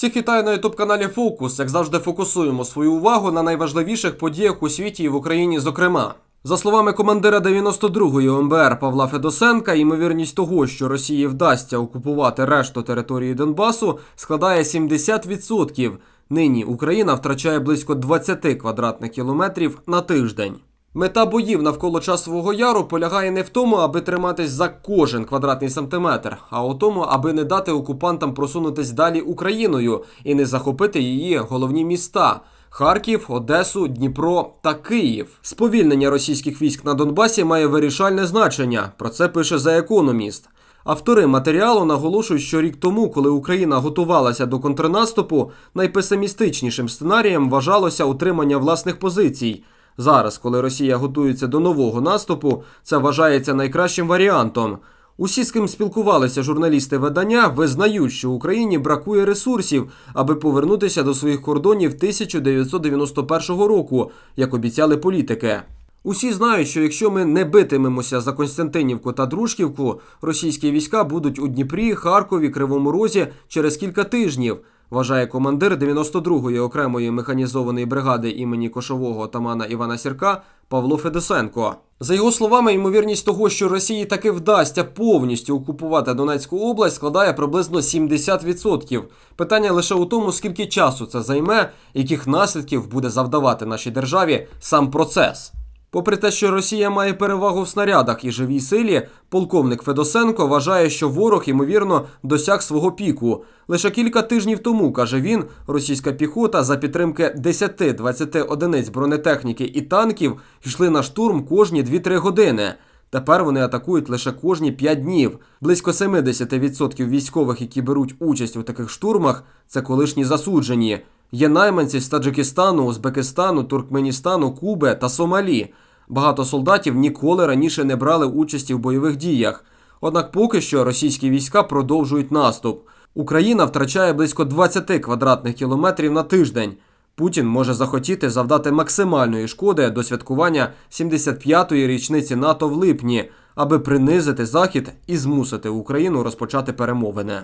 Всіх вітаю на ютуб каналі Фокус. Як завжди, фокусуємо свою увагу на найважливіших подіях у світі і в Україні, зокрема. За словами командира 92-ї ОМБР Павла Федосенка, ймовірність того, що Росії вдасться окупувати решту території Донбасу, складає 70%. Нині Україна втрачає близько 20 квадратних кілометрів на тиждень. Мета боїв навколо часового яру полягає не в тому, аби триматись за кожен квадратний сантиметр, а у тому, аби не дати окупантам просунутись далі Україною і не захопити її головні міста. Харків, Одесу, Дніпро та Київ. Сповільнення російських військ на Донбасі має вирішальне значення. Про це пише The Economist. Автори матеріалу наголошують, що рік тому, коли Україна готувалася до контрнаступу, найпесимістичнішим сценарієм вважалося утримання власних позицій. Зараз, коли Росія готується до нового наступу, це вважається найкращим варіантом. Усі, з ким спілкувалися журналісти видання, визнають, що Україні бракує ресурсів, аби повернутися до своїх кордонів 1991 року, як обіцяли політики. Усі знають, що якщо ми не битимемося за Константинівку та Дружківку, російські війська будуть у Дніпрі, Харкові, Кривому Розі через кілька тижнів. Вважає командир 92-ї окремої механізованої бригади імені кошового отамана Івана Сірка Павло Федосенко. За його словами, ймовірність того, що Росії таки вдасться повністю окупувати Донецьку область, складає приблизно 70%. Питання лише у тому, скільки часу це займе, яких наслідків буде завдавати нашій державі сам процес. Попри те, що Росія має перевагу в снарядах і живій силі, полковник Федосенко вважає, що ворог, ймовірно, досяг свого піку. Лише кілька тижнів тому, каже він, російська піхота за підтримки 10-20 одиниць бронетехніки і танків йшли на штурм кожні 2-3 години. Тепер вони атакують лише кожні 5 днів. Близько 70% військових, які беруть участь у таких штурмах, це колишні засуджені. Є найманці з Таджикистану, Узбекистану, Туркменістану, Куби та Сомалі. Багато солдатів ніколи раніше не брали участі в бойових діях. Однак поки що російські війська продовжують наступ. Україна втрачає близько 20 квадратних кілометрів на тиждень. Путін може захотіти завдати максимальної шкоди до святкування 75-ї річниці НАТО в липні, аби принизити Захід і змусити Україну розпочати перемовини.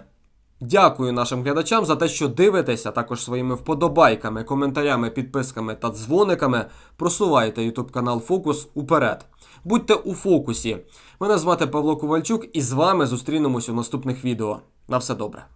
Дякую нашим глядачам за те, що дивитеся, також своїми вподобайками, коментарями, підписками та дзвониками просувайте YouTube канал Фокус уперед. Будьте у фокусі. Мене звати Павло Ковальчук, і з вами зустрінемось у наступних відео. На все добре.